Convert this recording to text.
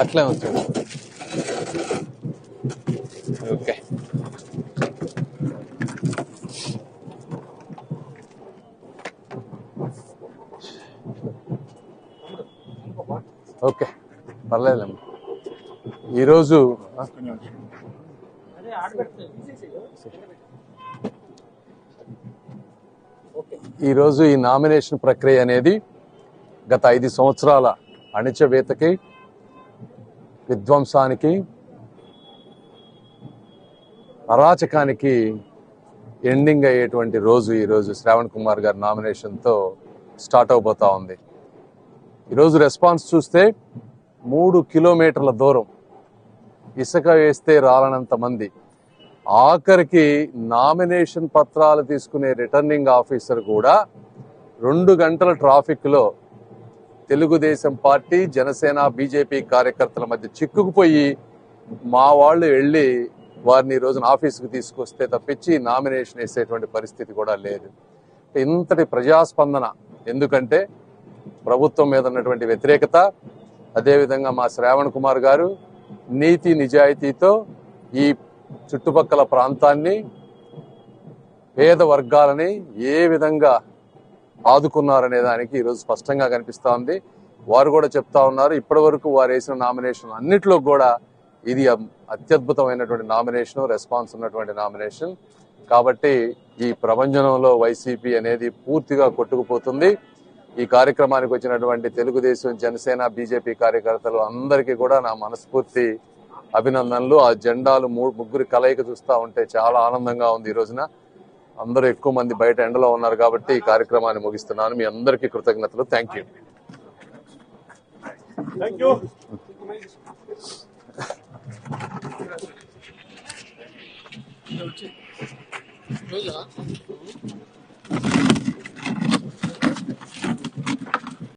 అట్లే ఉంటుంది okay. Okay. పర్లేదమ్మా ఈరోజు ఈరోజు ఈ నామినేషన్ ప్రక్రియ అనేది గత ఐదు సంవత్సరాల అణిచవేతకి విధ్వంసానికి అరాచకానికి ఎండింగ్ అయ్యేటువంటి రోజు ఈరోజు శ్రావణ్ కుమార్ గారి నామినేషన్తో స్టార్ట్ అవబోతా ఉంది. ఈరోజు రెస్పాన్స్ చూస్తే మూడు కిలోమీటర్ల దూరం ఇసుక వేస్తే రాలనంత మంది. ఆఖరికి నామినేషన్ పత్రాలు తీసుకునే రిటర్నింగ్ ఆఫీసర్ కూడా రెండు గంటల ట్రాఫిక్లో తెలుగుదేశం పార్టీ జనసేన బీజేపీ కార్యకర్తల మధ్య చిక్కుకుపోయి మా వాళ్ళు వెళ్ళి వారిని ఈ రోజున ఆఫీసుకు తీసుకొస్తే తప్పించి నామినేషన్ వేసేటువంటి పరిస్థితి కూడా లేదు. ఇంతటి ప్రజాస్పందన. ఎందుకంటే ప్రభుత్వం మీద ఉన్నటువంటి వ్యతిరేకత అదేవిధంగా మా శ్రావణ్ కుమార్ గారు నీతి నిజాయితీతో ఈ చుట్టుపక్కల ప్రాంతాన్ని పేద వర్గాలని ఏ విధంగా ఆదుకున్నారనే దానికి ఈరోజు స్పష్టంగా కనిపిస్తూ ఉంది వారు కూడా చెప్తా ఉన్నారు ఇప్పటి వరకు వారు వేసిన నామినేషన్ అన్నిట్లో కూడా ఇది అత్యద్భుతమైనటువంటి నామినేషన్ రెస్పాన్స్ ఉన్నటువంటి నామినేషన్. కాబట్టి ఈ ప్రపంచంలో వైసీపీ అనేది పూర్తిగా కొట్టుకుపోతుంది. ఈ కార్యక్రమానికి వచ్చినటువంటి తెలుగుదేశం జనసేన బీజేపీ కార్యకర్తలు అందరికీ కూడా నా మనస్ఫూర్తి అభినందనలు. ఆ జెండాలు మూడు ముగ్గురు కలయిక చూస్తా ఉంటే చాలా ఆనందంగా ఉంది ఈ రోజున. అందరూ ఎక్కువ మంది బయట ఎండలో ఉన్నారు కాబట్టి ఈ కార్యక్రమాన్ని ముగిస్తున్నాను. మీ అందరికీ కృతజ్ఞతలు. Thank you thank you Roja